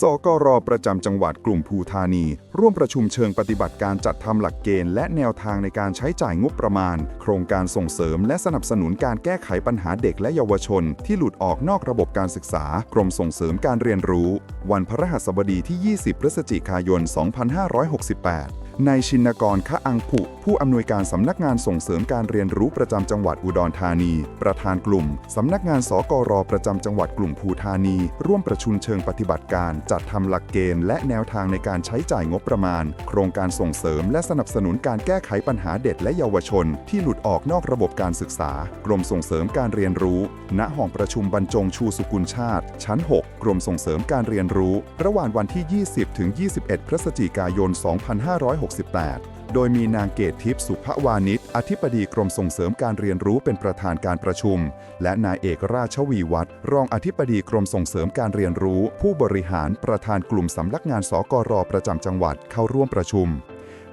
สกรประจำจังหวัดกลุ่มภูธานี ร่วมประชุมเชิงปฏิบัติการจัดทำหลักเกณฑ์และแนวทางในการใช้จ่ายงบประมาณ โครงการส่งเสริมและสนับสนุนการแก้ไขปัญหาเด็กและเยาวชน ที่หลุดออกนอกระบบการศึกษา กรมส่งเสริมการเรียนรู้ วันพระหัสบดีที่ 20 พฤศจิกายน 2568 นายชินกรคะอังผุ ผู้อำนวยการสำนักงานส่งเสริมการเรียนรู้ประจำจังหวัดอุดรธานี ประธานกลุ่ม สำนักงานสกรประจำจังหวัดกลุ่มภูธานี ร่วมประชุมเชิงปฏิบัติการ จัดทำหลักเกณฑ์และแนวทางในการใช้จ่ายงบประมาณ โครงการส่งเสริม และสนับสนุนการแก้ไขปัญหาเด็กและเยาวชน ที่หลุดออกนอกระบบการศึกษา กรมส่งเสริมการเรียนรู้ ณห้องประชุมบรรจงชูสุกุลชาติ ชั้น 6 กรมส่งเสริมการเรียนรู้ ระหว่างวันที่ 20 ถึง 21 พฤศจิกายน 256 2568 โดยมีนางเกตทิพย์สุภวานิชอธิบดีกรมส่งเสริมการเรียนรู้เป็นประธานการประชุม และนายเอกราชวีวัตรรองอธิบดีกรมส่งเสริมการเรียนรู้ ผู้บริหารประธานกลุ่มสำนักงานสกรประจำจังหวัดเข้าร่วมประชุม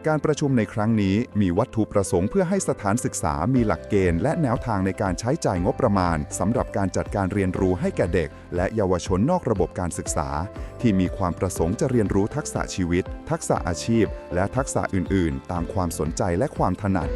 การประชุมในครั้งนี้มีวัตถุประสงค์เพื่อให้สถานศึกษามีหลักเกณฑ์ และแนวทางในการใช้จ่ายงบประมาณสำหรับการจัดการเรียนรู้ให้แก่เด็ก และเยาวชนนอกระบบการศึกษา ที่มีความประสงค์จะเรียนรู้ทักษะชีวิต ทักษะอาชีพ และทักษะอื่น ๆ ตามความสนใจและความถนัด